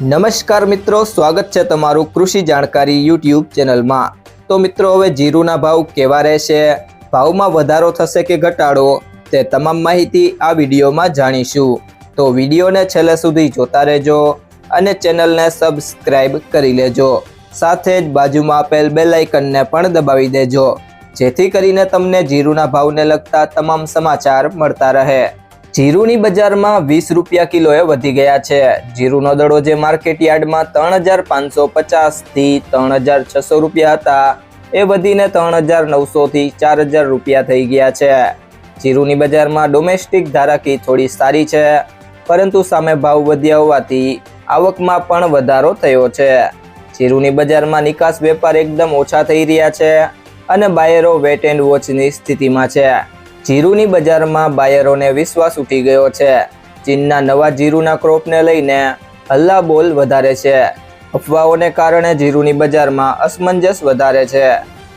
નમસ્કાર મિત્રો, સ્વાગત છે તમારું કૃષિ જાણકારી યુટ્યુબ ચેનલમાં. તો મિત્રો, હવે જીરુના ભાવ કેવા રહેશે? ભાવમાં વધારો થશે કે ઘટાડો? તે તમામ માહિતી આ વિડીયોમાં જાણીશું. તો વિડીયોને છેલ્લે સુધી જોતા રહેજો અને ચેનલને સબસ્ક્રાઇબ કરી લેજો. સાથે જ બાજુમાં આપેલ બેલાઇકનને પણ દબાવી દેજો. જેથી કરીને તમને જીરુના ભાવને લગતા તમામ સમાચાર મળતા રહે. જીરુની બજારમાં વીસ રૂપિયા કિલોએ વધી ગયા છે. જીરુનો દડો જે માર્કેટ યાર્ડમાં ત્રણ હજાર પાંચસો પચાસથી ત્રણ હજાર છસો રૂપિયા હતા, એ વધીને ત્રણ હજાર નવસોથી ચાર હજાર રૂપિયા થઈ ગયા છે. જીરુની બજારમાં ડોમેસ્ટિક ધારાકી થોડી સારી છે, પરંતુ સામે ભાવ વધ્યા હોવાથી આવકમાં પણ વધારો થયો છે. જીરુની બજારમાં નિકાસ વેપાર એકદમ ઓછા થઈ રહ્યા છે અને બાયરો વેટ એન્ડ વોચની સ્થિતિમાં છે. જીરુની બજારમાં બાયરોને વિશ્વાસ ઉઠી ગયો છે. ચીનના નવા જીરુના ક્રોપને લઈને હલ્લા બોલ વધારે છે. અફવાઓને કારણે જીરુની બજારમાં અસમંજસ વધારે છે.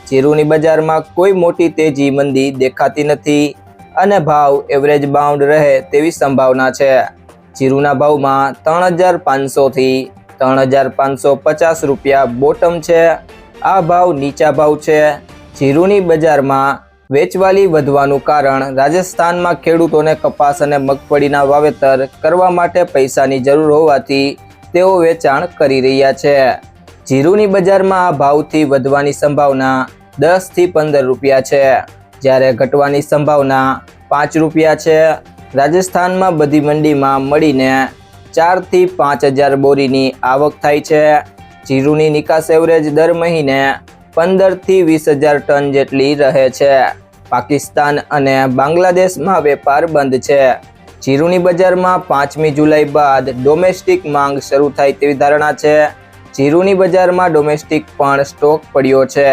જીરુની બજારમાં કોઈ મોટી તેજી મંદી દેખાતી નથી અને ભાવ એવરેજ બાઉન્ડ રહે તેવી સંભાવના છે. જીરુના ભાવમાં ત્રણ હજાર પાંચસોથી ત્રણ હજાર પાંચસો પચાસ રૂપિયા બોટમ છે. આ ભાવ નીચા ભાવ છે. જીરુની બજારમાં વેચવાલી વધવાનું કારણ, રાજસ્થાનમાં ખેડૂતોને કપાસ અને મગફળીના વાવેતર કરવા માટે પૈસાની જરૂર હોવાથી તેઓ વેચાણ કરી રહ્યા છે. જીરુની બજારમાં આ ભાવથી વધવાની સંભાવના દસથી પંદર રૂપિયા છે. જ્યારે ઘટવાની સંભાવના પાંચ રૂપિયા છે. રાજસ્થાનમાં બધી મંડીમાં મળીને ચારથી પાંચ હજાર બોરીની આવક થાય છે. જીરુની નિકાસ એવરેજ દર મહિને પંદરથી વીસ હજાર ટન જેટલી રહે છે. પાકિસ્તાન અને બાંગ્લાદેશમાં વેપાર બંધ છે. જીરુની બજારમાં પાંચમી જુલાઈ બાદ ડોમેસ્ટિક માંગ શરૂ થાય તેવી ધારણા છે. જીરુની બજારમાં ડોમેસ્ટિક પણ સ્ટોક પડ્યો છે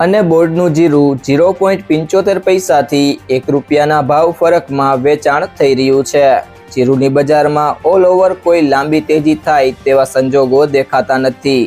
અને બોર્ડનું જીરું ઝીરો પોઈન્ટ પંચોતેર પૈસાથી એક રૂપિયાના ભાવ ફરકમાં વેચાણ થઈ રહ્યું છે. જીરુની બજારમાં ઓલ ઓવર કોઈ લાંબી તેજી થાય તેવા સંજોગો દેખાતા નથી.